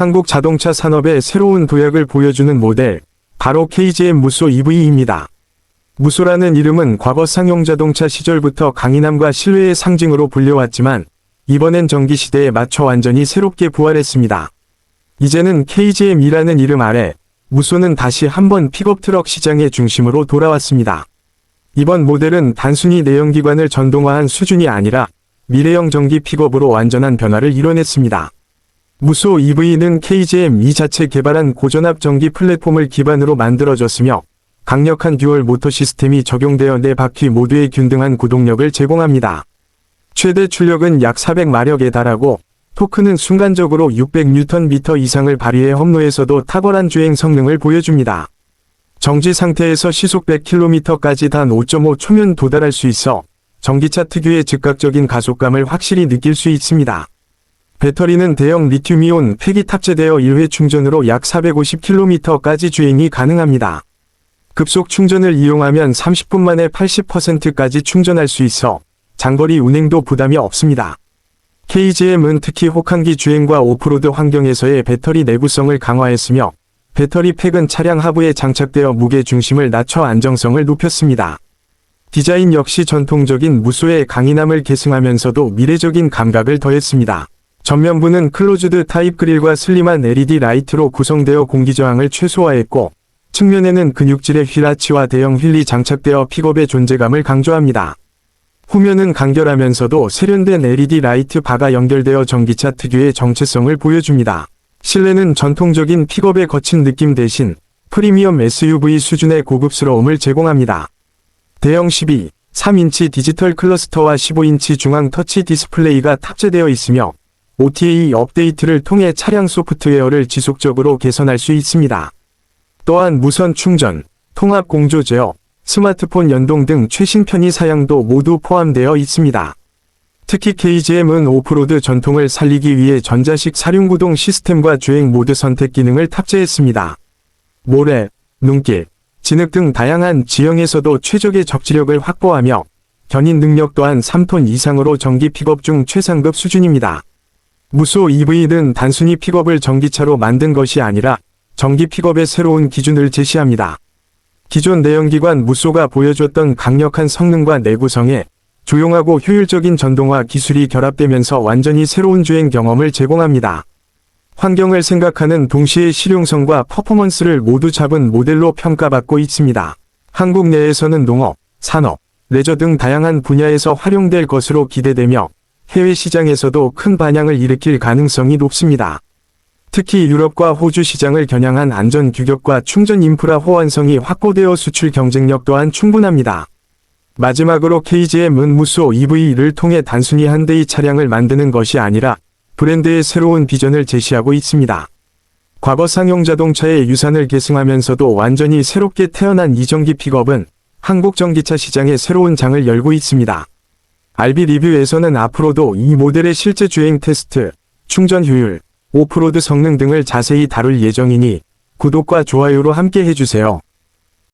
한국 자동차 산업의 새로운 도약을 보여주는 모델, 바로 KGM 무소 EV입니다. 무소라는 이름은 과거 상용 자동차 시절부터 강인함과 신뢰의 상징으로 불려왔지만, 이번엔 전기 시대에 맞춰 완전히 새롭게 부활했습니다. 이제는 KGM이라는 이름 아래, 무소는 다시 한번 픽업 트럭 시장의 중심으로 돌아왔습니다. 이번 모델은 단순히 내연기관을 전동화한 수준이 아니라 미래형 전기 픽업으로 완전한 변화를 이뤄냈습니다. 무소 EV는 KGM 이 자체 개발한 고전압 전기 플랫폼을 기반으로 만들어졌으며 강력한 듀얼 모터 시스템이 적용되어 네 바퀴 모두에 균등한 구동력을 제공합니다. 최대 출력은 약 400마력에 달하고 토크는 순간적으로 600Nm 이상을 발휘해 험로에서도 탁월한 주행 성능을 보여줍니다. 정지 상태에서 시속 100km까지 단 5.5 초면 도달할 수 있어 전기차 특유의 즉각적인 가속감을 확실히 느낄 수 있습니다. 배터리는 대형 리튬이온 팩이 탑재되어 1회 충전으로 약 450km까지 주행이 가능합니다. 급속 충전을 이용하면 30분 만에 80%까지 충전할 수 있어 장거리 운행도 부담이 없습니다. KGM은 특히 혹한기 주행과 오프로드 환경에서의 배터리 내구성을 강화했으며 배터리 팩은 차량 하부에 장착되어 무게 중심을 낮춰 안정성을 높였습니다. 디자인 역시 전통적인 무소의 강인함을 계승하면서도 미래적인 감각을 더했습니다. 전면부는 클로즈드 타입 그릴과 슬림한 LED 라이트로 구성되어 공기 저항을 최소화했고 측면에는 근육질의 휠아치와 대형 휠이 장착되어 픽업의 존재감을 강조합니다. 후면은 간결하면서도 세련된 LED 라이트 바가 연결되어 전기차 특유의 정체성을 보여줍니다. 실내는 전통적인 픽업의 거친 느낌 대신 프리미엄 SUV 수준의 고급스러움을 제공합니다. 대형 12, 3인치 디지털 클러스터와 15인치 중앙 터치 디스플레이가 탑재되어 있으며 OTA 업데이트를 통해 차량 소프트웨어를 지속적으로 개선할 수 있습니다. 또한 무선 충전, 통합 공조 제어, 스마트폰 연동 등 최신 편의 사양도 모두 포함되어 있습니다. 특히 KGM은 오프로드 전통을 살리기 위해 전자식 사륜구동 시스템과 주행 모드 선택 기능을 탑재했습니다. 모래, 눈길, 진흙 등 다양한 지형에서도 최적의 적지력을 확보하며 견인 능력 또한 3톤 이상으로 전기 픽업 중 최상급 수준입니다. 무소 EV는 단순히 픽업을 전기차로 만든 것이 아니라 전기 픽업의 새로운 기준을 제시합니다. 기존 내연기관 무소가 보여줬던 강력한 성능과 내구성에 조용하고 효율적인 전동화 기술이 결합되면서 완전히 새로운 주행 경험을 제공합니다. 환경을 생각하는 동시에 실용성과 퍼포먼스를 모두 잡은 모델로 평가받고 있습니다. 한국 내에서는 농업, 산업, 레저 등 다양한 분야에서 활용될 것으로 기대되며 해외 시장에서도 큰 반향을 일으킬 가능성이 높습니다. 특히 유럽과 호주 시장을 겨냥한 안전 규격과 충전 인프라 호환성이 확보되어 수출 경쟁력 또한 충분합니다. 마지막으로 KGM은 무소 EV를 통해 단순히 한 대의 차량을 만드는 것이 아니라 브랜드의 새로운 비전을 제시하고 있습니다. 과거 상용 자동차의 유산을 계승하면서도 완전히 새롭게 태어난 이전기 픽업은 한국 전기차 시장에 새로운 장을 열고 있습니다. RB 리뷰에서는 앞으로도 이 모델의 실제 주행 테스트, 충전 효율, 오프로드 성능 등을 자세히 다룰 예정이니 구독과 좋아요로 함께 해주세요.